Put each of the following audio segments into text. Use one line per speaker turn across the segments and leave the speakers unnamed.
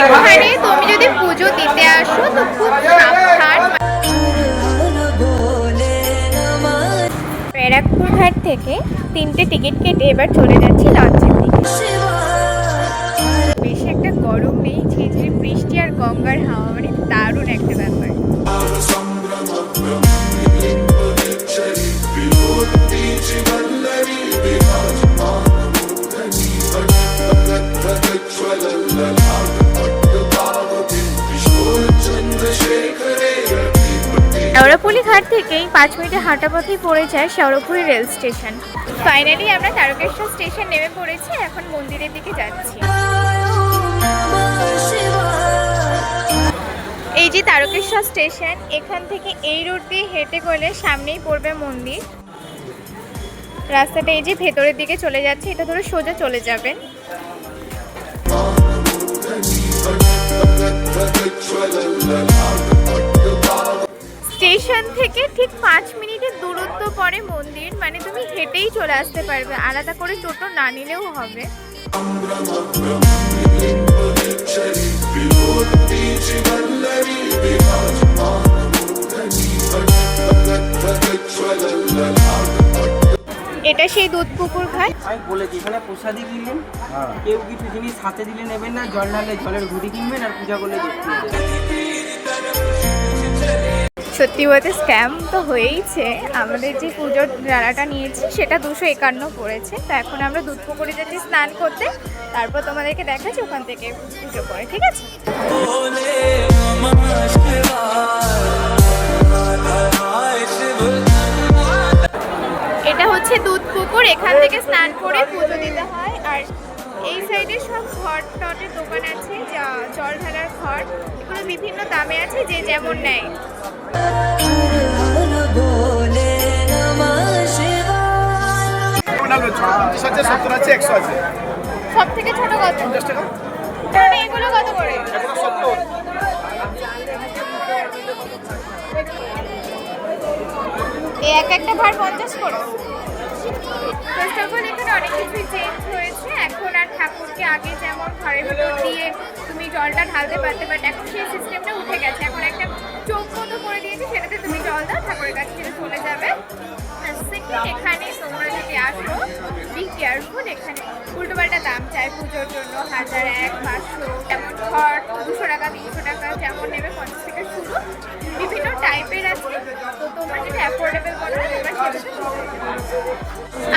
এখানে তুমি যদি পুজো দিতে আসো, তো খুব সাবধান। ব্যারাকপুর ঘাট থেকে তিনটে টিকিট কেটে এবার চলে যাচ্ছি লঞ্চের দিকে। বেশি একটা গরম নেই ঝিঝির বৃষ্টি আর গঙ্গার হাওয়া মানে দারুণ একটা ব্যাপার। শেওড়াপুলি ঘাট থেকেই পাঁচ মিনিটে হাঁটা পথেই পড়ে যায় শেওড়াপুলি রেল স্টেশন। ফাইনালি আমরা তারকেশ্বর স্টেশন নেমে পড়েছি, এখন মন্দিরের দিকে যাচ্ছি। এই যে তারকেশ্বর স্টেশন, এখান থেকে এই রোড দিয়ে হেঁটে গেলে সামনেই পড়বে মন্দির। রাস্তাটা এই যে ভেতরের দিকে চলে যাচ্ছে, এটা ধরে সোজা চলে যাবেন স্টেশন থেকে ঠিক পাঁচ মিনিটের দূরত্ব পরে মন্দির। মানে তুমি হেঁটেই চলে আসতে পারবে। আলাদা করে টোটো না নিলেও হবে। এটা সেই দুধ পুকুর ঘাট।
আমি বলেছি এখানে প্রসাদই কিনবেন। কেউ কিছু জিনিস হাতে দিলে নেবেন না জল ঢালে জলের ঘুড়ি কিনবেন আর পূজা করলে দেখতে
সত্যি বলতে স্ক্যাম তো হয়েইছে। আমাদের যে পুজোর ডালাটা নিয়েছি, সেটা দুশো একান্ন পড়েছে। তো এখন আমরা দুধ পুকুরে যাচ্ছি স্নান করতে, তারপর তোমাদেরকে দেখাচ্ছি, ওখান থেকে পুজো করে, ঠিক আছে? এটা হচ্ছে দুধ পুকুর এখান থেকে স্নান করে পুজো দিতে হয়। আর এই সাইডে সব ঘর টটের দোকান আছে যা জল ঢালার ঘর। এগুলো বিভিন্ন দামে আছে যে যেমন নেয়। সব থেকে ছোট কত? এগুলো কত করে? এক একটা ভার পঞ্চাশ করে। ফার্স্ট এখানে অনেক কিছুই চেঞ্জ হয়েছে। এখন আর ঠাকুরকে আগে যেমন ঘরের ভিতর দিয়ে তুমি জলটা ঢালতে পারতে বাট এখন সেই সিস্টেমটা উঠে গেছে। এখন একটা চোখ মতো করে দিয়েছে, সেটাতে তুমি জল দাও, ঠাকুরের কাছে থেকে চলে যাবে। এখানে তোমরা যদি আসো বি কেয়ারফুল এখানে উল্টোপাল্টা দাম চায় পুজোর জন্য। হাজার এক, পাঁচশো যেমন ঘর, দুশো টাকা, তিনশো টাকা, যেমন নেবে পঞ্চাশ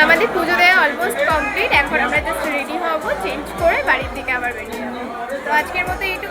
আমাদের পুজো দেওয়া অলমোস্ট কমপ্লিট এখন আমরা জাস্ট রেডি হব চেঞ্জ করে বাড়ির দিকে আবার বেরিয়ে যাব। তো আজকের মতো এইটুকু